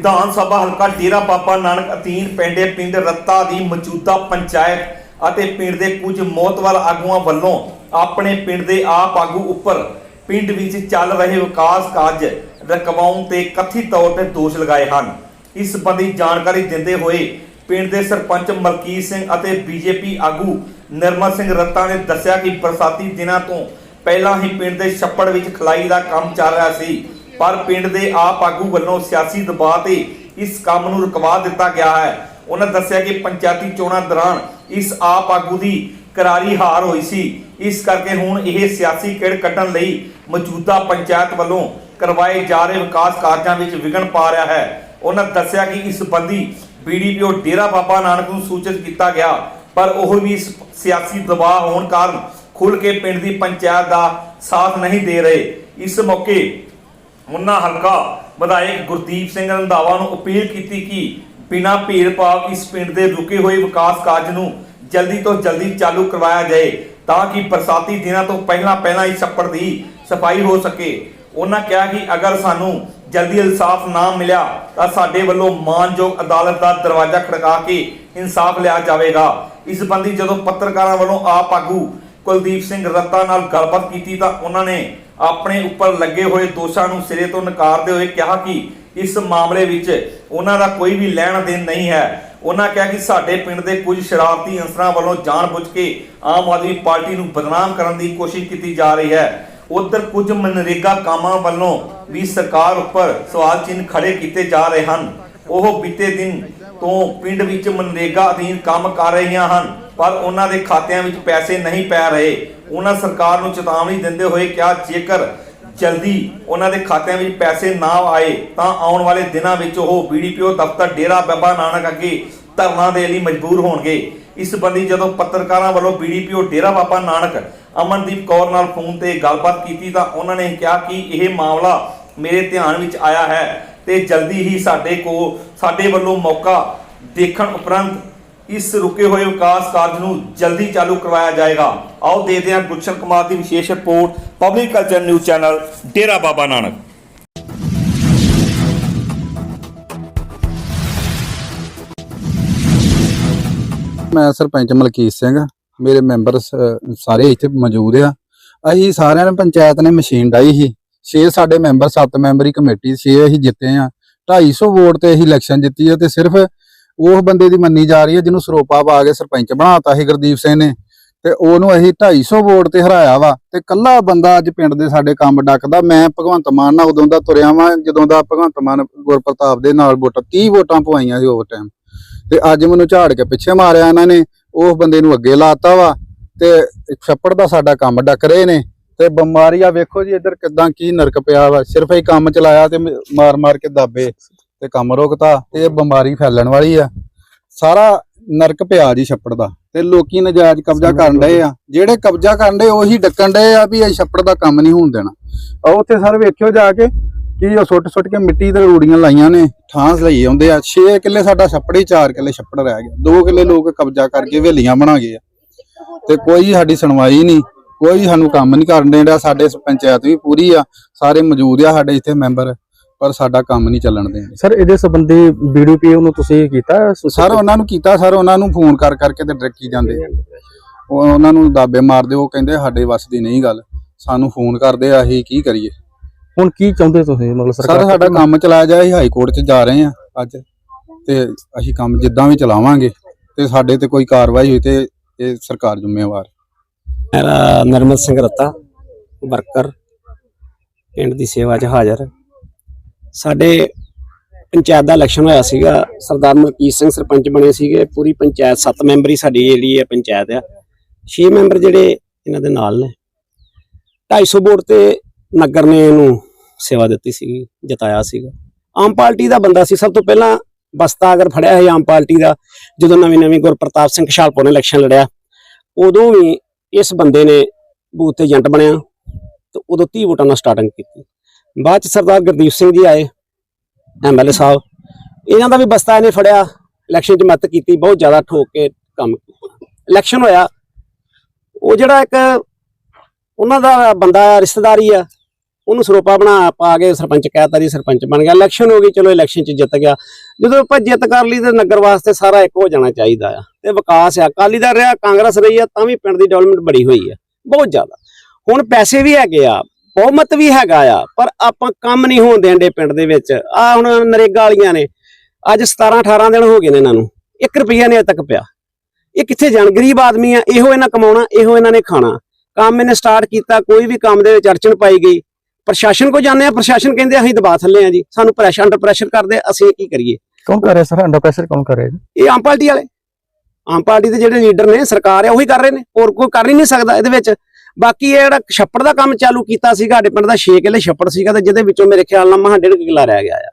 ਵਿਧਾਨ ਸਭਾ ਹਲਕਾ ਡੇਰਾ ਬਾਬਾ ਨਾਨਕ ਅਧੀਨ ਪੈਂਦੇ ਪਿੰਡ ਰੱਤਾ ਦੀ ਮੌਜੂਦਾ ਪੰਚਾਇਤ ਅਤੇ ਪਿੰਡ ਦੇ ਕੁਝ ਮੋਤਵਰ ਆਗੂਆਂ ਵੱਲੋਂ ਆਪਣੇ ਪਿੰਡ ਦੇ ਆਪ ਆਗੂ ਉੱਪਰ ਪਿੰਡ ਵਿੱਚ ਚੱਲ ਰਹੇ ਵਿਕਾਸ ਕਾਰਜ ਰਕਵਾਉਣ ਤੇ ਕਥਿਤ ਤੌਰ ਤੇ ਦੋਸ਼ ਲਗਾਏ ਹਨ। ਇਸ ਸੰਬੰਧੀ ਜਾਣਕਾਰੀ ਦਿੰਦੇ ਹੋਏ ਪਿੰਡ ਦੇ ਸਰਪੰਚ ਮਲਕੀਤ ਸਿੰਘ ਅਤੇ ਬੀਜੇਪੀ ਆਗੂ ਨਿਰਮਲ ਸਿੰਘ ਰੱਤਾ ਨੇ ਦੱਸਿਆ ਕਿ ਬਰਸਾਤੀ ਦਿਨਾਂ ਤੋਂ ਪਹਿਲਾਂ ਹੀ ਪਿੰਡ ਦੇ ਛੱਪੜ ਵਿੱਚ ਖਲਾਈ ਦਾ ਕੰਮ ਚੱਲ ਰਿਹਾ ਸੀ। ਪਰ ਪਿੰਡ ਦੇ ਆਪ ਆਗੂ ਵੱਲੋਂ ਸਿਆਸੀ ਦਬਾਅ ਤੇ ਇਸ ਕੰਮ ਨੂੰ ਰੁਕਵਾ ਦਿੱਤਾ ਗਿਆ ਹੈ। ਉਹਨਾਂ ਦੱਸਿਆ ਕਿ ਪੰਚਾਇਤੀ ਚੋਣਾਂ ਦੌਰਾਨ ਇਸ ਆਪ ਆਗੂ ਦੀ ਕਰਾਰੀ ਹਾਰ ਹੋਈ ਸੀ। ਇਸ ਕਰਕੇ ਹੁਣ ਇਹ ਸਿਆਸੀ ਕਿੜ ਕੱਢਣ ਲਈ ਮੌਜੂਦਾ ਪੰਚਾਇਤ ਵੱਲੋਂ ਕਰਵਾਏ ਜਾ ਰਹੇ ਵਿਕਾਸ ਕਾਰਜਾਂ ਵਿੱਚ ਵਿਘਨ ਪਾ ਰਿਹਾ ਹੈ। ਉਹਨਾਂ ਦੱਸਿਆ ਕਿ ਇਸ ਸੰਬੰਧੀ ਬੀਡੀਪੀਓ ਡੇਰਾ ਬਾਬਾ ਨਾਨਕ ਨੂੰ ਸੂਚਿਤ ਕੀਤਾ ਗਿਆ, ਪਰ ਉਹ ਵੀ ਇਸ ਸਿਆਸੀ ਦਬਾਅ ਹੋਣ ਕਾਰਨ ਖੁੱਲ ਕੇ ਪਿੰਡ ਦੀ ਪੰਚਾਇਤ ਦਾ ਸਾਥ ਨਹੀਂ ਦੇ ਰਹੇ। ਇਸ ਮੌਕੇ ਉਹਨਾਂ ਹਲਕਾ ਵਿਧਾਇਕ ਗੁਰਦੀਪ ਸਿੰਘ ਰੰਧਾਵਾ ਨੂੰ ਅਪੀਲ ਕੀਤੀ ਕਿ ਬਿਨਾਂ ਭੇਦਭਾਵ ਇਸ ਪਿੰਡ ਦੇ ਰੁਕੇ ਹੋਏ ਵਿਕਾਸ ਕਾਰਜ ਨੂੰ ਜਲਦੀ ਤੋਂ ਜਲਦੀ ਚਾਲੂ ਕਰਵਾਇਆ ਜਾਏ ਤਾਂ ਕਿ ਬਰਸਾਤੀ ਦਿਨਾਂ ਤੋਂ ਪਹਿਲਾਂ ਪਹਿਲਾਂ ਇਸ ਛੱਪੜ ਦੀ ਸਫ਼ਾਈ ਹੋ ਸਕੇ। ਉਹਨਾਂ ਕਿਹਾ ਕਿ ਅਗਰ ਸਾਨੂੰ ਜਲਦੀ ਇਨਸਾਫ ਨਾ ਮਿਲਿਆ ਤਾਂ ਸਾਡੇ ਵੱਲੋਂ ਮਾਨਯੋਗ ਅਦਾਲਤ ਦਾ ਦਰਵਾਜ਼ਾ ਖੜਕਾ ਕੇ ਇਨਸਾਫ ਲਿਆ ਜਾਵੇਗਾ। ਇਸ ਸੰਬੰਧੀ ਜਦੋਂ ਪੱਤਰਕਾਰਾਂ ਵੱਲੋਂ ਆਪ ਆਗੂ ਕੁਲਦੀਪ ਸਿੰਘ ਰੱਤਾ ਨਾਲ ਗੱਲਬਾਤ ਕੀਤੀ ਤਾਂ ਉਹਨਾਂ ਨੇ ਆਪਣੇ ਉੱਪਰ ਲੱਗੇ ਹੋਏ ਦੋਸ਼ਾਂ ਨੂੰ ਸਿਰੇ ਤੋਂ ਨਕਾਰਦੇ ਹੋਏ ਕਿਹਾ ਕਿ ਇਸ ਮਾਮਲੇ ਵਿੱਚ ਉਹਨਾਂ ਦਾ ਕੋਈ ਵੀ ਲੈਣ ਦੇਣ ਨਹੀਂ ਹੈ। ਉਹਨਾਂ ਕਿਹਾ ਕਿ ਸਾਡੇ ਪਿੰਡ ਦੇ ਕੁਝ ਸ਼ਰਾਰਤੀ ਅੰਸਰਾਂ ਵੱਲੋਂ ਜਾਣਬੁੱਝ ਕੇ ਆਮ ਆਦਮੀ ਪਾਰਟੀ ਨੂੰ ਬਦਨਾਮ ਕਰਨ ਦੀ ਕੋਸ਼ਿਸ਼ ਕੀਤੀ ਜਾ ਰਹੀ ਹੈ। ਉਧਰ ਕੁਝ ਮਨਰੇਗਾ ਕਾਮਾਂ ਵੱਲੋਂ ਵੀ ਸਰਕਾਰ ਉੱਪਰ ਸਵਾਲ ਚਿੰਨ੍ਹ ਖੜੇ ਕੀਤੇ ਜਾ ਰਹੇ ਹਨ। ਉਹ ਬੀਤੇ ਦਿਨ ਤੋਂ ਪਿੰਡ ਵਿੱਚ ਮਨਰੇਗਾ ਅਧੀਨ ਕੰਮ ਕਰ ਰਹੀਆਂ ਹਨ। ਪਰ ਉਹਨਾਂ ਦੇ ਖਾਤਿਆਂ ਵਿੱਚ ਪੈਸੇ ਨਹੀਂ ਪੈ ਰਹੇ। ਉਹਨਾਂ ਸਰਕਾਰ ਨੂੰ ਚੇਤਾਵਨੀ ਦਿੰਦੇ ਹੋਏ ਕਿਹਾ, ਜੇਕਰ ਜਲਦੀ ਉਹਨਾਂ ਦੇ ਖਾਤਿਆਂ ਵਿੱਚ ਪੈਸੇ ਨਾ ਆਏ, ਤਾਂ ਆਉਣ ਵਾਲੇ ਦਿਨਾਂ ਵਿੱਚ ਉਹ ਬੀਡੀਪੀਓ ਦਫ਼ਤਰ ਡੇਰਾ ਬਾਬਾ ਨਾਨਕ ਅੱਗੇ ਧਰਨਾ ਦੇ ਲਈ ਮਜਬੂਰ ਹੋਣਗੇ। ਇਸ ਸੰਬੰਧੀ ਜਦੋਂ ਪੱਤਰਕਾਰਾਂ ਵੱਲੋਂ ਬੀਡੀਪੀਓ ਡੇਰਾ ਬਾਬਾ ਨਾਨਕ ਅਮਨਦੀਪ ਕੌਰ ਨਾਲ ਫੋਨ ਤੇ ਗੱਲਬਾਤ ਕੀਤੀ, ਤਾਂ ਉਹਨਾਂ ਨੇ ਕਿਹਾ ਕਿ ਇਹ ਮਾਮਲਾ ਮੇਰੇ ਧਿਆਨ ਵਿੱਚ ਆਇਆ ਹੈ ਤੇ ਜਲਦੀ ਹੀ ਸਾਡੇ ਕੋ, ਸਾਡੇ ਵੱਲੋਂ ਮੌਕਾ ਦੇਖਣ ਉਪਰੰਤ ਇਸ ਰੁਕੇ ਹੋਏ ਵਿਕਾਸ ਕਾਰਜ ਨੂੰ ਜਲਦੀ ਚਾਲੂ ਕਰਵਾਇਆ ਜਾਏਗਾ। ਆਓ ਦੇਖਦੇ ਹਾਂ ਗੁਲਸ਼ਨ ਕੁਮਾਰ ਦੀ ਵਿਸ਼ੇਸ਼ report public culture news channel Dera Baba Nanak. ਮੈਂ ਸਰਪੰਚ ਮਲਕੀਤ ਸਿੰਘ, ਮੇਰੇ ਮੈਂਬਰ ਸਾਰੇ ਇੱਥੇ ਮੌਜੂਦ ਆ। ਅਸੀਂ ਸਾਰਿਆਂ ਨੇ ਪੰਚਾਇਤ ਨੇ ਮਸ਼ੀਨ ਡਾਈ ਸੀ। 6 ਸਾਡੇ ਮੈਂਬਰ 7 ਮੈਂਬਰੀ ਕਮੇਟੀ 6 ਅਸੀਂ ਜਿੱਤੇ ਆ। 250 ਵੋਟ ਤੇ ਅਸੀਂ ਇਲੈਕਸ਼ਨ ਜਿੱਤੀ ਆ ਤੇ ਸਿਰਫ ਉਹ ਬੰਦੇ ਦੀ ਮੰਨੀ ਜਾ ਰਹੀ ਹੈ ਜਿਹਨੂੰ ਸਰੋਪਾ ਪਾ ਕੇ ਸਰਪੰਚ ਬਣਾਤਾ ਸੀ ਗੁਰਦੀਪ ਸਿੰਘ ਨੇ ਤੇ ਉਹਨੂੰ ਅਸੀਂ 250 ਵੋਟ ਤੇ ਹਰਾਇਆ ਵਾ ਤੇ ਕੱਲਾ ਬੰਦਾ ਅੱਜ ਪਿੰਡ ਦੇ ਸਾਡੇ ਕੰਮ ਡੱਕਦਾ, ਮੈਂ ਭਗਵੰਤ ਮਾਨ ਨਾਲ ਉਦੋਂ ਦਾ ਤੁਰਿਆ ਵਾਂ, ਜਦੋਂ ਦਾ ਭਗਵੰਤ ਮਾਨ ਗੁਰਪ੍ਰਤਾਪ ਦੇ ਨਾਲ ਵੋਟਾਂ 30 ਵੋਟਾਂ ਪਵਾਈਆਂ ਸੀ ਉਹ ਟਾਈਮ ਤੇ ਅੱਜ ਮੈਨੂੰ ਝਾੜ ਕੇ ਪਿੱਛੇ ਮਾਰਿਆ ਇਹਨਾਂ ਨੇ, ਉਸ ਬੰਦੇ ਨੂੰ ਅੱਗੇ ਲਾਤਾ ਵਾ ਤੇ ਛੱਪੜ ਦਾ ਸਾਡਾ ਕੰਮ ਡੱਕ ਰਹੇ ਨੇ ਤੇ ਬਿਮਾਰੀ ਆ, ਵੇਖੋ ਜੀ ਇੱਧਰ ਕਿਦਾਂ ਕੀ ਨਰਕ ਪਿਆ ਵਾ, ਸਿਰਫ ਇਹ ਕੰਮ ਚਲਾਇਆ ਤੇ ਮਾਰ ਮਾਰ ਕੇ ਦਾਬੇ। ਤੇ ਕੰਮ ਰੋਕਤਾ ਤੇ ਇਹ ਬਿਮਾਰੀ ਫੈਲਣ ਵਾਲੀ ਆ। ਸਾਰਾ ਨਰਕ ਪਿਆ ਜੀ ਛੱਪੜ ਦਾ ਤੇ ਲੋਕੀ ਨਜਾਇਜ਼ ਕਬਜ਼ਾ ਕਰਨ ਡਏ ਆ। ਜਿਹੜੇ ਕਬਜ਼ਾ ਕਰਨ ਡਏ ਉਹੀ ਡੱਕਣ ਡਏ ਆ ਵੀ ਇਹ ਛੱਪੜ ਦਾ ਕੰਮ ਨਹੀਂ ਹੋਣ ਦੇਣਾ। ਆ ਉੱਥੇ ਸਰ ਵੇਖਿਓ ਜਾ ਕੇ ਕੀ ਉਹ ਸੁੱਟ ਸੁੱਟ ਕੇ ਮਿੱਟੀ ਤੇ ਰੂੜੀਆਂ ਲਾਈਆਂ ਨੇ ਥਾਂ ਲਈ ਆਉਂਦੇ ਆ। 6 ਕਿੱਲੇ ਸਾਡਾ ਛੱਪੜ ਹੀ 4 ਕਿੱਲੇ ਛੱਪੜ ਰਹਿ ਗਿਆ 2 ਕਿੱਲੇ ਲੋਕ ਕਬਜ਼ਾ ਕਰਕੇ ਹਵੇਲੀਆਂ ਬਣਾ ਗਏ ਆ। ਤੇ ਕੋਈ ਸਾਡੀ ਸੁਣਵਾਈ ਨਹੀਂ ਕੋਈ ਸਾਨੂੰ ਕੰਮ ਨਹੀਂ ਕਰਨ ਦੇਣਾ ਸਾਡੇ ਪੰਚਾਇਤ ਵੀ ਪੂਰੀ ਆ ਸਾਰੇ ਮੌਜੂਦ ਆ ਸਾਡੇ ਇੱਥੇ ਮੈਂਬਰ। ਪਰ ਸਾਡਾ ਕੰਮ ਨਹੀਂ ਚੱਲਣ ਦੇਣ ਸਰ ਇਹਦੇ ਸੰਬੰਧੀ ਬੀਡੀਪੀਓ ਨੂੰ ਤੁਸੀਂ ਕੀਤਾ? ਸਰ ਉਹਨਾਂ ਨੂੰ ਕੀਤਾ ਸਰ ਉਹਨਾਂ ਨੂੰ ਫੋਨ ਕਰ ਕਰਕੇ ਤੇ ਡਰਕੀ ਜਾਂਦੇ ਉਹ ਉਹਨਾਂ ਨੂੰ ਦਾਬੇ ਮਾਰਦੇ ਉਹ ਕਹਿੰਦੇ ਸਾਡੇ ਵੱਸ ਦੀ ਨਹੀਂ ਗੱਲ। ਸਾਨੂੰ ਫੋਨ ਕਰਦੇ ਆ ਅਸੀਂ ਕੀ ਕਰੀਏ? ਹੁਣ ਕੀ ਚਾਹੁੰਦੇ ਤੁਸੀਂ? ਮਤਲਬ ਸਰ ਸਰਕਾਰ ਸਾਡਾ ਕੰਮ ਚਲਾਇਆ ਜਾਏ ਅਸੀਂ ਹਾਈ ਕੋਰਟ 'ਚ ਜਾ ਰਹੇ ਆ ਅੱਜ। ਤੇ ਅਸੀਂ ਕੰਮ ਜਿੱਦਾਂ ਵੀ ਚਲਾਵਾਂਗੇ ਤੇ ਸਾਡੇ ਤੇ ਕੋਈ ਕਾਰਵਾਈ ਹੋਈ ਤੇ ਇਹ ਸਰਕਾਰ ਜ਼ਿੰਮੇਵਾਰ ਮੇਰਾ ਨਰਮਲ ਸਿੰਘ ਰੱਤਾ ਵਰਕਰ ਪਿੰਡ ਦੀ ਸੇਵਾ 'ਚ ਹਾਜ਼ਰ। ਸਾਡੇ ਪੰਚਾਇਤ ਦਾ ਇਲੈਕਸ਼ਨ ਹੋਇਆ ਸੀਗਾ, ਸਰਦਾਰ ਮਲਕੀਤ ਸਿੰਘ ਸਰਪੰਚ ਬਣੇ ਸੀਗੇ, ਪੂਰੀ ਪੰਚਾਇਤ 7 ਮੈਂਬਰੀ ਸਾਡੀ ਜਿਹੜੀ ਹੈ ਪੰਚਾਇਤ ਆ। 6 ਮੈਂਬਰ ਜਿਹੜੇ ਇਹਨਾਂ ਦੇ ਨਾਲ ਨੇ। 250 ਵੋਟ ਤੇ ਨਗਰ ਨੇ ਇਹਨੂੰ ਸੇਵਾ ਦਿੱਤੀ ਸੀਗੀ, ਜਿਤਾਇਆ ਸੀਗਾ। ਆਮ ਪਾਰਟੀ ਦਾ ਬੰਦਾ ਸੀ। ਸਭ ਤੋਂ ਪਹਿਲਾਂ ਬਸਤਾ ਅਗਰ ਫੜਿਆ ਹੈ ਆਮ ਪਾਰਟੀ ਦਾ, ਜਦੋਂ ਨਵੀਂ ਨਵੀਂ ਗੁਰਪ੍ਰਤਾਪ ਸਿੰਘ ਖੁਸ਼ਹਾਲਪੁਰ ਨੇ ਇਲੈਕਸ਼ਨ ਲੜਿਆ, ਉਦੋਂ ਵੀ ਇਸ ਬੰਦੇ ਨੇ ਬੂਥ ਤੇ ਏਜੰਟ ਬਣਿਆ ਤੇ ਉਦੋਂ 30 ਵੋਟਾਂ ਨਾਲ ਸਟਾਰਟਿੰਗ ਕੀਤੀ। ਬਾਅਦ ਚ ਸਰਦਾਰ ਗੁਰਦੀਪ ਸਿੰਘ ਜੀ ਆਏ ਐਮਐਲਏ ਸਾਹਿਬ। ਇਹਨਾਂ ਦਾ ਵੀ ਬਸਤਾ ਇਹਨੇ ਫੜਿਆ ਇਲੈਕਸ਼ਨ 'ਚ ਮਦਦ ਕੀਤੀ, ਬਹੁਤ ਜ਼ਿਆਦਾ ਠੋਕ ਕੇ ਕੰਮ ਇਲੈਕਸ਼ਨ ਹੋਇਆ, ਉਹ ਜਿਹੜਾ ਇੱਕ ਉਹਨਾਂ ਦਾ ਬੰਦਾ ਰਿਸ਼ਤੇਦਾਰੀ ਆ, ਉਹਨੂੰ ਸਰੋਪਾ ਬਣਾ ਪਾ ਕੇ ਸਰਪੰਚ ਕਹਿਤਾ ਜੀ, ਸਰਪੰਚ ਬਣ ਗਿਆ। ਇਲੈਕਸ਼ਨ ਹੋ ਗਈ, ਚਲੋ ਇਲੈਕਸ਼ਨ 'ਚ ਜਿੱਤ ਗਿਆ। ਜਦੋਂ ਆਪਾਂ ਜਿੱਤ ਕਰ ਲਈ ਤੇ ਨਗਰ ਵਾਸਤੇ ਸਾਰਾ ਇੱਕ ਹੋ ਜਾਣਾ ਚਾਹੀਦਾ ਆ, ਤੇ ਵਿਕਾਸ ਆ। ਅਕਾਲੀ ਦਾ ਰਿਹਾ, ਕਾਂਗਰਸ ਰਹੀ ਆ, ਤਾਂ ਵੀ ਪਿੰਡ ਦੀ ਡਿਵੈਲਪਮੈਂਟ ਬੜੀ ਹੋਈ ਆ, ਬਹੁਤ ਜ਼ਿਆਦਾ। ਹੁਣ ਪੈਸੇ ਵੀ ਹੈਗੇ ਆ ਬਹੁਮਤ ਵੀ ਹੈਗਾ ਆ ਪਰ ਆਪਾਂ ਕੰਮ ਨਹੀਂ ਹੋਣ ਦੇਂਦੇ ਪਿੰਡ ਦੇ ਵਿੱਚ। ਆ ਹੁਣ ਨਰੇਗਾ ਵਾਲੀਆਂ ਨੇ ਅੱਜ 17 18 ਦਿਨ ਹੋ ਗਏ ਨੇ ਇਹਨਾਂ ਨੂੰ। 1 ਰੁਪਈਆ ਨਹੀਂ ਅਜੇ ਤੱਕ ਪਿਆ। ਇਹ ਕਿੱਥੇ ਜਾਣ? ਗਰੀਬ ਆਦਮੀ ਆ ਇਹੋ ਇਹਨਾਂ ਕਮਾਉਣਾ ਇਹੋ ਇਹਨਾਂ ਨੇ ਖਾਣਾ। ਕੰਮ ਇਹਨੇ ਸਟਾਰਟ ਕੀਤਾ ਕੋਈ ਵੀ ਕੰਮ ਦੇ ਵਿੱਚ ਅੜਚਣ ਪਾਈ ਗਈ। ਪ੍ਰਸ਼ਾਸਨ ਕੋ ਜਾਂਦੇ ਆ ਪ੍ਰਸ਼ਾਸਨ ਕਹਿੰਦੇ ਅਸੀਂ ਦਬਾ ਥੱਲੇ ਆ ਜੀ। ਸਾਨੂੰ ਪ੍ਰੈਸ਼ਰ ਅੰਡਰ ਪ੍ਰੈਸ਼ਰ ਕਰਦੇ ਅਸੀਂ ਕੀ ਕਰੀਏ? ਕੌਣ ਕਰ ਰਿਹਾ ਸਰ? ਅੰਡਰ ਪ੍ਰੈਸ਼ਰ ਕੌਣ ਕਰ ਰਿਹਾ ਜੀ? ਇਹ ਆਮ ਪਾਰਟੀ ਵਾਲੇ। ਆਮ ਪਾਰਟੀ ਦੇ ਜਿਹੜੇ ਲੀਡਰ ਨੇ ਸਰਕਾਰ ਆ ਉਹੀ ਕਰ ਰਹੇ ਨੇ। ਹੋਰ ਕੋਈ ਕਰ ਹੀ ਨਹੀਂ ਸਕਦਾ ਇਹਦੇ ਵਿੱਚ। ਬਾਕੀ ਇਹ ਜਿਹੜਾ ਛੱਪੜ ਦਾ ਕੰਮ ਚਾਲੂ ਕੀਤਾ ਸੀਗਾ, ਸਾਡੇ ਪਿੰਡ ਦਾ 6 ਕਿੱਲੇ ਛੱਪੜ ਸੀਗਾ ਤੇ ਜਿਹਦੇ ਵਿੱਚੋਂ ਮੇਰੇ ਖਿਆਲ ਨਾਲ ਮਹਾਂ ਡੇਢ ਕੁ ਕਿੱਲਾ ਰਹਿ ਗਿਆ ਆ।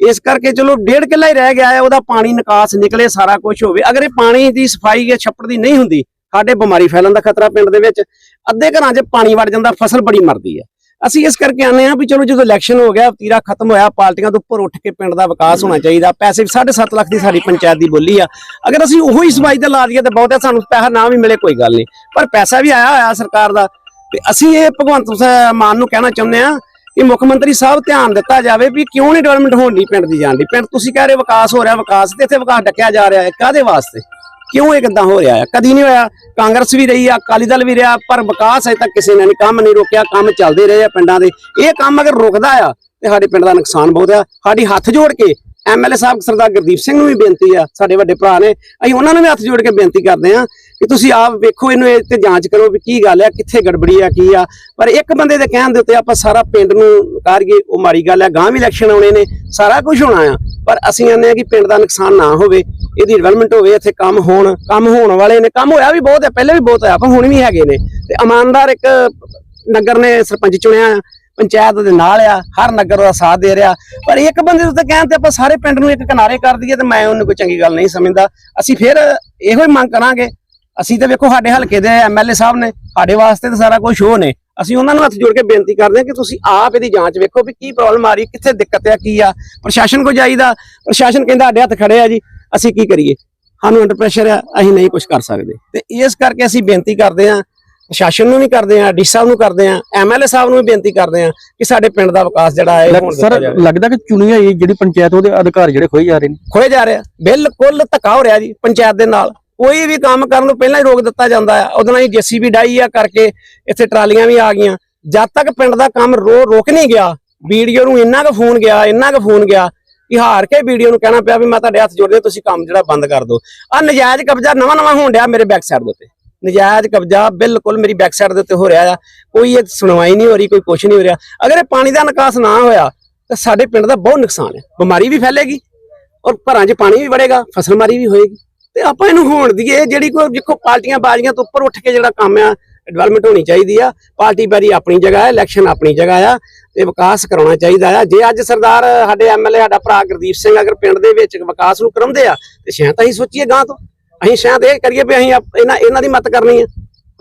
ਇਸ ਕਰਕੇ ਚਲੋ ਡੇਢ ਕਿੱਲਾ ਹੀ ਰਹਿ ਗਿਆ ਆ, ਉਹਦਾ ਪਾਣੀ ਨਿਕਾਸ ਨਿਕਲੇ, ਸਾਰਾ ਕੁਝ ਹੋਵੇ। ਅਗਰ ਇਹ ਪਾਣੀ ਦੀ ਸਫ਼ਾਈ ਇਹ ਛੱਪੜ ਦੀ ਨਹੀਂ ਹੁੰਦੀ, ਸਾਡੇ ਬਿਮਾਰੀ ਫੈਲਣ ਦਾ ਖਤਰਾ ਪਿੰਡ ਦੇ ਵਿੱਚ, ਅੱਧੇ ਘਰਾਂ 'ਚ ਪਾਣੀ ਵੜ ਜਾਂਦਾ, ਫਸਲ ਬੜੀ ਮਰਦੀ ਆ। ਅਸੀਂ ਇਸ ਕਰਕੇ ਆਨੇ ਆ ਵੀ ਚਲੋ ਜਦੋਂ ਇਲੈਕਸ਼ਨ ਹੋ ਗਿਆ, ਤੀਰਾ ਖਤਮ ਹੋਇਆ, ਪਾਰਟੀਆਂ ਤੋਂ ਉੱਪਰ ਉੱਠ ਕੇ ਪਿੰਡ ਦਾ ਵਿਕਾਸ ਹੋਣਾ ਚਾਹੀਦਾ। ਪੈਸੇ ਵੀ 7.5 ਲੱਖ ਦੀ ਸਾਡੀ ਪੰਚਾਇਤ ਦੀ ਬੋਲੀ ਆ। ਅਗਰ ਅਸੀਂ ਉਹੀ ਹੀ ਸਫ਼ਾਈ ਤੇ ਲਾ ਦਈਏ ਤੇ ਬਹੁਤਾ ਸਾਨੂੰ ਪੈਸਾ ਨਾ ਵੀ ਮਿਲੇ, ਕੋਈ ਗੱਲ ਨਹੀਂ। ਪਰ ਪੈਸਾ ਵੀ ਆਇਆ ਹੋਇਆ ਸਰਕਾਰ ਦਾ। ਤੇ ਅਸੀਂ ਇਹ ਭਗਵੰਤ ਮਾਨ ਨੂੰ ਕਹਿਣਾ ਚਾਹੁੰਦੇ ਆ ਕਿ ਮੁੱਖ ਮੰਤਰੀ ਸਾਹਿਬ ਧਿਆਨ ਦਿੱਤਾ ਜਾਵੇ ਵੀ ਕਿਉਂ ਨਹੀਂ ਡਿਵੈਲਪਮੈਂਟ ਹੋਣ ਦੀ ਪਿੰਡ ਦੀ ਜਾਣ ਦੀ। ਪਿੰਡ ਤੁਸੀਂ ਕਹਿ ਰਹੇ ਵਿਕਾਸ ਹੋ ਰਿਹਾ, ਵਿਕਾਸ ਤੇ ਇੱਥੇ ਵਿਕਾਸ ਡੱਕਿਆ ਜਾ ਰਿਹਾ ਹੈ। ਕਾਦੇ ਵਾਸਤੇ? ਕਿਉਂ ਇਹ ਕਿੱਦਾਂ ਹੋ ਰਿਹਾ ਹੈ? ਕਦੀ ਨਹੀਂ ਹੋਇਆ। ਕਾਂਗਰਸ ਵੀ ਰਹੀ ਆ, ਅਕਾਲੀ ਦਲ ਵੀ ਰਿਹਾ, ਪਰ ਵਿਕਾਸ ਅਜੇ ਤੱਕ ਕਿਸੇ ਨੇ ਨਹੀਂ, ਕੰਮ ਨਹੀਂ ਰੋਕਿਆ, ਕੰਮ ਚੱਲਦੇ ਰਹੇ ਆ ਪਿੰਡਾਂ ਦੇ। ਇਹ ਕੰਮ ਅਗਰ ਰੁਕਦਾ ਆ, ਤੇ ਸਾਡੇ ਪਿੰਡ ਦਾ ਨੁਕਸਾਨ ਬਹੁਤ ਆ। ਸਾਡੀ ਹੱਥ ਜੋੜ ਕੇ ਐਮਐਲਏ ਸਾਹਿਬ ਸਰਦਾਰ ਗੁਰਦੀਪ ਸਿੰਘ ਨੂੰ ਵੀ ਬੇਨਤੀ ਆ, ਸਾਡੇ ਵੱਡੇ ਭਰਾ ਨੇ, ਅਸੀਂ ਉਹਨਾਂ ਨੂੰ ਵੀ ਹੱਥ ਜੋੜ ਕੇ ਬੇਨਤੀ ਕਰਦੇ ਆ ਕਿ ਤੁਸੀਂ ਆਪ ਵੇਖੋ ਇਹਨੂੰ, ਇਹ ਤੇ ਜਾਂਚ ਕਰੋ ਵੀ ਕੀ ਗੱਲ ਆ, ਕਿੱਥੇ ਗੜਬੜੀ ਆ, ਕੀ ਆ। ਪਰ ਇੱਕ ਬੰਦੇ ਦੇ ਕਹਿਣ ਦੇ ਉੱਤੇ ਆਪਾਂ ਸਾਰਾ ਪਿੰਡ ਨੂੰ ਕਾਰਗੇ ਉਹ ਮਾੜੀ ਗੱਲ ਆ ਗਾਂ ਵੀ ਇਲੈਕਸ਼ਨ ਆਉਣੇ ਨੇ, ਸਾਰਾ ਕੁਝ ਹੋਣਾ ਆ। ਪਰ ਅਸੀਂ ਆਨੇ ਆ ਕਿ ਪਿੰਡ ਦਾ ਨੁਕਸਾਨ ਨਾ ਹੋਵੇ। ਇਹਦੀ ਡਿਵੈਲਪਮੈਂਟ ਹੋਵੇ, ਇੱਥੇ ਕੰਮ ਹੋਣ ਕੰਮ ਹੋਣ ਵਾਲੇ ਨੇ, ਕੰਮ ਹੋਇਆ ਵੀ ਬਹੁਤ ਹੈ, ਪਹਿਲੇ ਵੀ ਬਹੁਤ ਹੋਇਆ ਪਰ ਹੁਣ ਵੀ ਹੈਗੇ ਨੇ। ਤੇ ਇਮਾਨਦਾਰ ਇੱਕ ਨਗਰ ਨੇ ਸਰਪੰਚ ਚੁਣਿਆ, ਪੰਚਾਇਤ ਦੇ ਨਾਲ ਆ, ਹਰ ਨਗਰ ਦਾ ਸਾਥ ਦੇ ਰਿਹਾ। ਪਰ ਇੱਕ ਬੰਦੇ ਉੱਤੇ ਕਹਿਣ ਤੇ ਆਪਾਂ ਸਾਰੇ ਪਿੰਡ ਨੂੰ ਇੱਕ ਕਿਨਾਰੇ ਕਰ ਦਈਏ ਤੇ ਮੈਂ ਉਹਨੂੰ ਕੋਈ ਚੰਗੀ ਗੱਲ ਨਹੀਂ ਸਮਝਦਾ। ਅਸੀਂ ਫਿਰ ਇਹੋ ਹੀ ਮੰਗ ਕਰਾਂਗੇ। ਅਸੀਂ ਤਾਂ ਵੇਖੋ ਸਾਡੇ ਹਲਕੇ ਦੇ ਐਮਐਲਏ ਸਾਹਿਬ ਨੇ, ਸਾਡੇ ਵਾਸਤੇ ਤਾਂ ਸਾਰਾ ਕੁਝ ਉਹ ਨੇ। ਅਸੀਂ ਉਹਨਾਂ ਨੂੰ ਹੱਥ ਜੋੜ ਕੇ ਬੇਨਤੀ ਕਰਦੇ ਹਾਂ ਕਿ ਤੁਸੀਂ ਆਪ ਇਹਦੀ ਜਾਂਚ ਵੇਖੋ ਵੀ ਕੀ ਪ੍ਰੋਬਲਮ ਆ ਰਹੀ ਕਿੱਥੇ ਦਿੱਕਤ ਆ, ਕੀ ਆ। ਪ੍ਰਸ਼ਾਸਨ ਕੋ ਜਾਈਦਾ, ਪ੍ਰਸ਼ਾਸਨ ਕਹਿੰਦਾ ਸਾਡੇ ਹੱਥ ਖੜੇ ਆ ਜੀ। ਅਸੀਂ ਕੀ ਕਰੀਏ? ਸਾਨੂੰ ਅੰਡਰ ਪ੍ਰੈਸ਼ਰ ਆ ਅਸੀਂ ਨਹੀਂ ਕੁਝ ਕਰ ਸਕਦੇ। ਤੇ ਇਸ ਕਰਕੇ ਅਸੀਂ ਬੇਨਤੀ ਕਰਦੇ ਹਾਂ ਪ੍ਰਸ਼ਾਸਨ ਨੂੰ ਵੀ ਕਰਦੇ ਹਾਂ ਡੀ ਸਾਹਿਬ ਨੂੰ ਕਰਦੇ ਹਾਂ ਐਮਐਲਏ ਸਾਹਿਬ ਨੂੰ ਵੀ ਬੇਨਤੀ ਕਰਦੇ ਹਾਂ ਕਿ ਸਾਡੇ ਪਿੰਡ ਦਾ ਵਿਕਾਸ ਜਿਹੜਾ ਹੈ ਇਹ ਸਰ ਲੱਗਦਾ ਕਿ ਚੁਣੀ ਹੋਈ ਜਿਹੜੀ ਪੰਚਾਇਤ ਉਹਦੇ ਅਧਿਕਾਰ ਜਿਹੜੇ ਖੋਏ ਜਾ ਰਹੇ ਨੇ। ਖੋਏ ਜਾ ਰਿਹਾ ਬਿਲਕੁਲ ਧੱਕਾ ਹੋ ਰਿਹਾ ਜੀ ਪੰਚਾਇਤ ਦੇ ਨਾਲ। ਕੋਈ ਵੀ ਕੰਮ ਕਰਨ ਤੋਂ ਪਹਿਲਾਂ ਹੀ ਰੋਕ ਦਿੱਤਾ ਜਾਂਦਾ ਹੈ ਉਹਦੇ ਨਾਲ ਹੀ ਜੀਸੀਬੀ ਡਾਈ ਆ ਕਰਕੇ ਇੱਥੇ ਟਰਾਲੀਆਂ ਵੀ ਆ ਗਈਆਂ। ਜਦ ਤੱਕ ਪਿੰਡ ਦਾ ਕੰਮ ਰੋ ਰੁਕ ਨਹੀਂ ਗਿਆ ਵੀਡੀਓ ਨੂੰ ਇੰਨਾ ਕੁ ਫੋਨ ਗਿਆ ਇੰਨਾ ਕੁ ਫੋਨ ਗਿਆ ਕਿ ਹਾਰ ਕੇ ਵੀਡੀਓ ਨੂੰ ਕਹਿਣਾ ਪਿਆ ਵੀ ਮੈਂ ਤੁਹਾਡੇ ਹੱਥ ਜੋੜਦੇ ਤੁਸੀਂ ਕੰਮ ਜਿਹੜਾ ਬੰਦ ਕਰ ਦਿਓ। ਆ ਨਜਾਇਜ਼ ਕਬਜ਼ਾ ਨਵਾਂ ਨਵਾਂ ਹੋਣ ਡਿਆ ਮੇਰੇ ਬੈਕ ਸਾਈਡ ਦੇ ਉੱਤੇ। ਨਜਾਇਜ਼ ਕਬਜ਼ਾ ਬਿਲਕੁਲ ਮੇਰੀ ਬੈਕ ਸਾਈਡ ਦੇ ਉੱਤੇ ਹੋ ਰਿਹਾ ਆ। ਕੋਈ ਇਹ ਸੁਣਵਾਈ ਨਹੀਂ ਹੋ ਰਹੀ, ਕੋਈ ਕੁਛ ਨਹੀਂ ਹੋ ਰਿਹਾ। ਅਗਰ ਇਹ ਪਾਣੀ ਦਾ ਨਿਕਾਸ ਨਾ ਹੋਇਆ, ਤਾਂ ਸਾਡੇ ਪਿੰਡ ਦਾ ਬਹੁਤ ਨੁਕਸਾਨ ਹੈ। ਬਿਮਾਰੀ ਵੀ ਫੈਲੇਗੀ ਔਰ ਘਰਾਂ 'ਚ ਪਾਣੀ ਵੀ ਵੜੇਗਾ, ਫਸਲ ਮਾਰੀ ਵੀ ਹੋਏਗੀ। ਤੇ ਆਪਾਂ ਇਹਨੂੰ ਹੋਣ ਦਈਏ ਜਿਹੜੀ ਕੋਈ ਦੇਖੋ ਪਾਰਟੀਆਂ ਬਾਜ਼ੀਆਂ ਤੋਂ ਉੱਪਰ ਉੱਠ ਕੇ ਜਿਹੜਾ ਕੰਮ ਆ ਡਿਵੈਲਪਮੈਂਟ ਹੋਣੀ ਚਾਹੀਦੀ ਆ। ਪਾਰਟੀ ਬਾਰੀ ਆਪਣੀ ਜਗ੍ਹਾ ਹੈ ਇਲੈਕਸ਼ਨ ਆਪਣੀ ਜਗ੍ਹਾ ਆ ਤੇ ਵਿਕਾਸ ਕਰਾਉਣਾ ਚਾਹੀਦਾ ਆ। ਜੇ ਅੱਜ ਸਰਦਾਰ ਸਾਡੇ ਐਮਐਲਏ ਸਾਡਾ ਭਰਾ ਗੁਰਦੀਪ ਸਿੰਘ ਅਗਰ ਪਿੰਡ ਦੇ ਵਿੱਚ ਵਿਕਾਸ ਨੂੰ ਕਰਾਉਂਦੇ ਆ, ਤੇ ਸ਼ਾਇਦ ਅਸੀਂ ਸੋਚੀਏ ਗਾਂ ਤੋਂ। ਅਸੀਂ ਸ਼ਾਇਦ ਇਹ ਕਰੀਏ ਵੀ ਅਸੀਂ ਇਹਨਾਂ ਇਹਨਾਂ ਦੀ ਮਤ ਕਰਨੀ ਆ।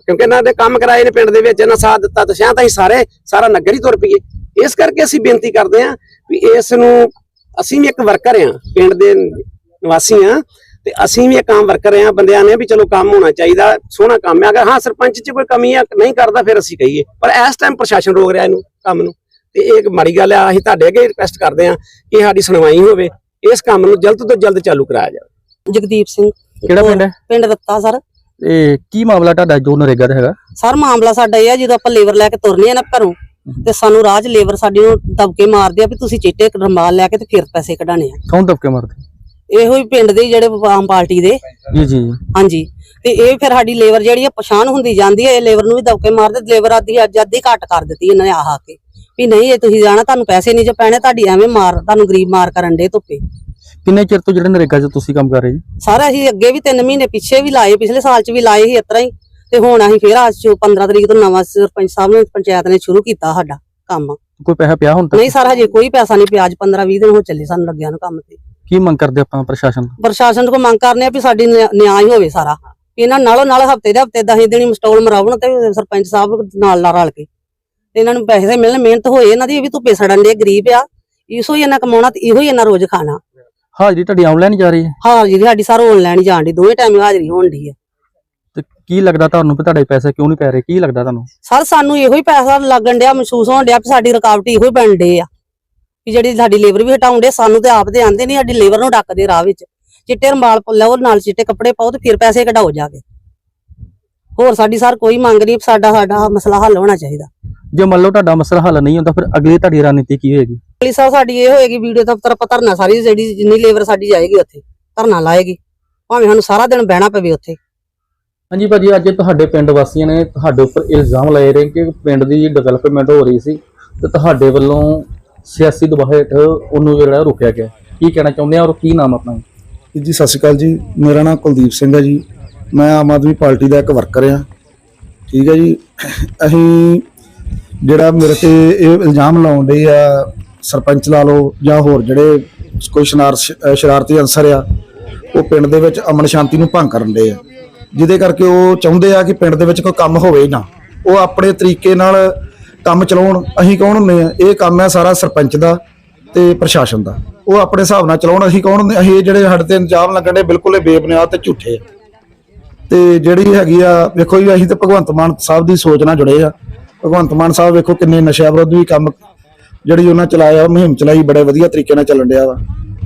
ਕਿਉਂਕਿ ਇਹਨਾਂ ਦੇ ਕੰਮ ਕਰਾਏ ਨੇ ਪਿੰਡ ਦੇ ਵਿੱਚ, ਇਹਨਾਂ ਸਾਥ ਦਿੱਤਾ ਤੇ ਸ਼ਾਇਦ ਅਸੀਂ ਸਾਰੇ ਸਾਰਾ ਨਗਰ ਹੀ ਤੁਰ ਪਈਏ। ਇਸ ਕਰਕੇ ਅਸੀਂ ਬੇਨਤੀ ਕਰਦੇ ਹਾਂ ਵੀ ਇਸ ਨੂੰ ਅਸੀਂ ਵੀ ਇੱਕ ਵਰਕਰ ਆ, ਪਿੰਡ ਦੇ ਨਿਵਾਸੀ ਆ। ਤੇ ਅਸੀਂ ਵੀ ਇੱਕ ਆਮ ਵਰਕਰ ਆ ਬੰਦਿਆਂ ਨੇ ਵੀ ਚਲੋ ਕੰਮ ਹੋਣਾ ਚਾਹੀਦਾ ਸੋਹਣਾ ਕੰਮ ਹੈ। ਅਗਰ ਹਾਂ ਸਰਪੰਚ 'ਚ ਕੋਈ ਕਮੀ ਆ ਨਹੀਂ ਕਰਦਾ ਫਿਰ ਅਸੀਂ ਕਹੀਏ। ਪਰ ਇਸ ਟਾਈਮ ਪ੍ਰਸ਼ਾਸਨ ਰੋਕ ਰਿਹਾ ਇਹਨੂੰ ਕੰਮ ਨੂੰ। ਤੇ ਇਹ ਇੱਕ ਮਾੜੀ ਗੱਲ ਆ ਅਸੀਂ ਤੁਹਾਡੇ ਅੱਗੇ ਰਿਕੁਐਸਟ ਕਰਦੇ ਆ ਕਿ ਸਾਡੀ ਸੁਣਵਾਈ ਹੋਵੇ ਇਸ ਕੰਮ ਨੂੰ ਜਲਦ ਤੋਂ ਜਲਦ ਚਾਲੂ ਕਰਾਇਆ ਜਾਵੇ। ਜਗਦੀਪ ਸਿੰਘ। ਕਿਹੜਾ ਪਿੰਡ ਹੈ? ਪਿੰਡ ਦਿੱਤਾ ਸਰ। ਤੇ ਕੀ ਮਾਮਲਾ ਤੁਹਾਡਾ ਜੋ ਨਰੇਗਾ ਦਾ ਹੈਗਾ? ਸਰ ਮਾਮਲਾ ਸਾਡਾ ਇਹ ਆ ਜਦੋਂ ਆਪਾਂ ਲੇਬਰ ਲੈ ਕੇ ਤੁਰਨੇ ਆ ਨਾ ਘਰੋਂ ਤੇ ਸਾਨੂੰ 'ਚ ਲੇਬਰ ਸਾਡੀ ਨੂੰ ਦਬਕੇ ਮਾਰਦੇ ਆ ਵੀ ਤੁਸੀਂ ਚਿੱਟੇ ਰਮਾਲ ਲੈ ਕੇ ਤੇ ਫਿਰ ਪੈਸੇ ਕਢਾਣੇ ਆ। ਕੌਣ ਦਬਕੇ ਮਾਰਦੇ? ਇਹੋ ਹੀ ਪਿੰਡ ਦੇ ਜਿਹੜੇ ਆਮ ਪਾਰਟੀ ਦੇ। ਜੀ ਜੀ। ਹਾਂਜੀ। ਤੇ ਇਹ ਫਿਰ ਸਾਡੀ ਲੇਬਰ ਜਿਹੜੀ ਆ ਪਛਾਣ ਹੁੰਦੀ ਜਾਂਦੀ ਹੈ ਇਹ ਲੇਬਰ ਨੂੰ ਵੀ ਦਬਕੇ ਮਾਰਦੇ ਲੇਬਰ ਆਦੀ ਅੱਜ ਅੱਧੀ ਘੱਟ ਕਰ ਦਿੱਤੀ ਇਹਨਾਂ ਨੇ ਆਹ ਆ ਕੇ। ਵੀ ਨਹੀਂ ਇਹ ਤੁਸੀਂ ਜਾਣਾ ਤੁਹਾਨੂੰ ਪੈਸੇ ਨਹੀਂ ਜੇ ਪੈਣੇ ਤੁਹਾਡੀ ਐਵੇਂ ਮਾਰ ਤੁਹਾਨੂੰ ਗਰੀਬ ਮਾਰ ਕਰਨ ਦੇ ਧੁੱਪੇ। ਕਿੰਨੇ ਚਿਰ ਤੋਂ ਜਿਹੜੇ ਨਰੇਗਾ 'ਚ ਤੁਸੀਂ ਕੰਮ ਕਰ ਰਹੇ ਜੀ? ਸਾਰਾ ਅਸੀਂ ਅੱਗੇ ਵੀ 3 ਮਹੀਨੇ ਪਿੱਛੇ ਵੀ ਲਾਏ ਪਿਛਲੇ ਸਾਲ 'ਚ ਵੀ ਲਾਏ ਸੀ ਇਸ ਤਰ੍ਹਾਂ ਹੀ। ਤੇ ਹੁਣ ਅਸੀਂ ਫੇਰ ਅੱਜ ਤੋਂ 15 ਤਰੀਕ ਤੋਂ ਨਵਾਂ ਸਰਪੰਚ ਸਾਹਿਬ ਨੇ ਪੰਚਾਇਤ ਨੇ ਸ਼ੁਰੂ ਕੀਤਾ ਸਾਡਾ ਕੰਮ। ਕੋਈ ਪੈਸਾ ਪਿਆ ਹੁਣ ਤੱਕ? ਨਹੀਂ ਸਰ ਹਜੇ ਕੋਈ ਪੈਸਾ ਨਹੀਂ ਪਿਆ ਅੱਜ 15 20 ਦਿਨ ਹੋ ਚੱਲੇ ਸਾਨੂੰ ਲੱਗਿਆ ਨੂੰ ਕੰਮ ਤੇ। ਕੀ ਮੰਗ ਕਰਦੇ ਆਪਾਂ ਪ੍ਰਸ਼ਾਸਨ ਤੋਂ? ਪ੍ਰਸ਼ਾਸਨ ਕੋਲ ਮੰਗ ਕਰਨੇ ਆ ਵੀ ਸਾਡੀ ਨਿਆ- ਨਿਆਂ ਹੀ ਹੋਵੇ ਸਾਰਾ। ਇਹਨਾਂ ਨਾਲੋਂ ਨਾਲ ਹਫ਼ਤੇ ਦੇ ਹਫ਼ਤੇ 10 ਦਿਨ ਮਸਟੋਲ ਮਰਾਵਣ ਤੇ ਸਰਪੰਚ ਸਾਹਿਬ ਨਾਲ ਨਾਲ ਰਲ ਕੇ। ਤੇ ਇਹਨਾਂ ਨੂੰ ਪੈਸੇ ਮਿਲਣ ਮਿਹਨਤ ਹੋਏ ਇਹਨਾਂ ਦੀ ਇਹ ਵੀ ਧੁੱਪੇ ਸੜਨ ਦੇ ਗਰੀਬ ਆ। ਇਸੋ ਹੀ ਇਹਨਾਂ ਕਮਾਉਣਾ ਤੇ ਇਹੋ ਹੀ ਇਹਨਾਂ ਰੋਜ਼ ਖਾਣਾ। ਹਾਜ਼ਰੀ ਤੁਹਾਡੀ ਆਨਲਾਈਨ ਜਾ ਰਹੀ ਹੈ? ਹਾਜ਼ਰੀ ਸਾਡੀ ਸਰ ਆਨਲਾਈਨ ਜਾਣ ਦੀ ਦੋਵੇਂ ਟਾਈਮ ਹਾਜ਼ਰੀ ਹੋਣ ਦੀ ਹੈ ਤੇ ਕੀ ਲੱਗਦਾ ਤੁਹਾਨੂੰ ਵੀ ਤੁਹਾਡੇ ਪੈਸੇ ਕਿਉਂ ਨਹੀਂ ਪੈ ਰਹੇ? ਕੀ ਲੱਗਦਾ ਤੁਹਾਨੂੰ? ਸਰ ਸਾਨੂੰ ਇਹੋ ਹੀ ਪੈਸਾ ਲੱਗਣ ਡਿਆ ਮਹਿਸੂਸ ਹੋਣ ਡਿਆ ਵੀ ਸਾਡੀ ਰੁਕਾਵਟ ਇਹੋ ਹੀ ਬਣ ਡੇ ਆ। ਵੀ ਜਿਹੜੀ ਸਾਡੀ ਲੇਬਰ ਵੀ ਹਟਾਉਣ ਡੇ ਸਾਨੂੰ ਤੇ ਆਪ ਤੇ ਆਂਦੇ ਨਹੀਂ ਸਾਡੀ ਲੇਬਰ ਨੂੰ ਡੱਕਦੇ ਰਾਹ ਵਿੱਚ। ਚਿੱਟੇ ਰਮਾਲ ਲਓ ਨਾਲ ਚਿੱਟੇ ਕੱਪੜੇ ਪਾਓ ਤੇ ਫਿਰ ਪੈਸੇ ਕਢਾਓ ਜਾ ਕੇ। ਹੋਰ ਸਾਡੀ ਸਰ ਕੋਈ ਮੰਗ ਨਹੀਂ ਸਾਡਾ ਸਾਡਾ ਮਸਲਾ ਹੱਲ ਹੋਣਾ ਚਾਹੀਦਾ। ਜੇ ਮੰਨ ਲਓ ਤੁਹਾਡਾ ਮਸਲਾ ਹੱਲ ਨਹੀਂ ਹੁੰਦਾ ਫਿਰ ਅਗਲੀ ਤੁਹਾਡੀ ਰਣਨੀਤੀ ਕੀ ਹੋਏਗੀ? ਪੁਲਿਸ ਸਾਹਿਬ ਸਾਡੀ ਇਹ ਹੋਏਗੀ ਵੀਡੀਓ ਦਫ਼ਤਰ ਆਪਾਂ ਧਰਨਾ ਸਾਰੀ ਜਿਹੜੀ ਜਿੰਨੀ ਲੇਬਰ ਸਾਡੀ ਜਾਏਗੀ ਉੱਥੇ ਧਰਨਾ ਲਾਏਗੀ। ਭਾਵੇਂ ਸਾਨੂੰ ਸਾਰਾ ਦਿਨ ਬਹਿਣਾ ਪਵੇ ਉੱਥੇ। ਹਾਂਜੀ ਭਾਜੀ ਅੱਜ ਤੁਹਾਡੇ ਪਿੰਡ ਵਾਸੀਆਂ ਨੇ ਤੁਹਾਡੇ ਉੱਪਰ ਇਲਜ਼ਾਮ ਲਾਏ ਰਹੇ ਕਿ ਪਿੰਡ ਦੀ ਡਿਵੈਲਪਮੈਂਟ ਹੋ ਰਹੀ ਸੀ ਤੇ ਤੁਹਾਡੇ ਵੱਲੋਂ ਸਿਆਸੀ ਦਬਾਅ ਹੇਠ ਉਹਨੂੰ ਜਿਹੜਾ ਰੋਕਿਆ ਗਿਆ। ਕੀ ਕਹਿਣਾ ਚਾਹੁੰਦੇ ਆ ਔਰ ਕੀ ਨਾਮ ਆਪਣਾ? ਜੀ ਸਤਿ ਸ਼੍ਰੀ ਅਕਾਲ ਜੀ। ਮੇਰਾ ਨਾਮ ਕੁਲਦੀਪ ਸਿੰਘ ਹੈ ਜੀ। ਮੈਂ ਆਮ ਆਦਮੀ ਪਾਰਟੀ ਦਾ ਇੱਕ ਵਰਕਰ ਆ ਠੀਕ ਹੈ ਜੀ। ਅਸੀਂ ਜਿਹੜਾ ਮੇਰੇ ਤੇ ਇਹ ਇਲਜ਼ਾਮ ਲਾਉਂਦੇ ਆ, ਸਰਪੰਚ ਲਾ ਲਓ ਜਾਂ ਹੋਰ ਜਿਹੜੇ ਕੋਈ ਸ਼ਨਾਰ, ਸ਼ਰਾਰਤੀ ਅਨਸਰ ਆ, ਉਹ ਪਿੰਡ ਦੇ ਵਿੱਚ ਅਮਨ ਸ਼ਾਂਤੀ ਨੂੰ ਭੰਗ ਕਰਨ ਦੇ ਆ। ਜਿਹਦੇ ਕਰਕੇ ਉਹ ਚਾਹੁੰਦੇ ਆ ਕਿ ਪਿੰਡ ਦੇ ਵਿੱਚ ਕੋਈ ਕੰਮ ਹੋਵੇ ਨਾ। ਉਹ ਆਪਣੇ ਤਰੀਕੇ ਨਾਲ ਕੰਮ ਚਲਾਉਣ, ਅਸੀਂ ਕੌਣ ਹੁੰਦੇ ਆ? ਇਹ ਕੰਮ ਹੈ ਸਾਰਾ ਸਰਪੰਚ ਦਾ ਤੇ ਪ੍ਰਸ਼ਾਸਨ ਦਾ। ਉਹ ਆਪਣੇ ਹਿਸਾਬ ਨਾਲ ਚਲਾਉਣ, ਅਸੀਂ ਕੌਣ ਹੁੰਦੇ ਅਸੀਂ ਜਿਹੜੇ ਸਾਡੇ ਤੇ ਇੰਜਾਮ ਲੱਗਣ ਦੇ ਬਿਲਕੁਲ ਇਹ ਬੇਬੁਨਿਆਦ ਤੇ ਝੂਠੇ ਆ। ਤੇ ਜਿਹੜੀ ਹੈਗੀ ਆ, ਵੇਖੋ ਜੀ, ਅਸੀਂ ਤੇ ਭਗਵੰਤ ਮਾਨ ਸਾਹਿਬ ਦੀ ਸੋਚ ਨਾਲ ਜੁੜੇ ਆ। ਭਗਵੰਤ ਮਾਨ ਸਾਹਿਬ ਵੇਖੋ ਕਿੰਨੇ ਨਸ਼ਾ ਵਿਰੋਧੀ ਕੰਮ ਜਿਹੜੀ ਉਹਨਾਂ ਚਲਾਇਆ ਮੁਹਿੰਮ ਚਲਾਈ, ਬੜੇ ਵਧੀਆ ਤਰੀਕੇ ਨਾਲ ਚੱਲਣ ਡਿਆ ਵਾ।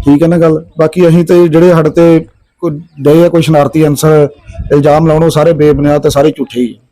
ਠੀਕ ਹੈ ਨਾ ਗੱਲ? ਬਾਕੀ ਅਸੀਂ ਤੇ ਜਿਹੜੇ ਸਾਡੇ ਤੇ ਕੋਈ ਡੇ ਆ, ਕੋਈ ਸ਼ਨਾਰਤੀ ਅਨਸਰ ਇਲਜ਼ਾਮ ਲਾਉਣ, ਉਹ ਸਾਰੇ ਬੇਬੁਨਿਆਦ ਤੇ ਸਾਰੇ ਝੂਠੇ ਹੀ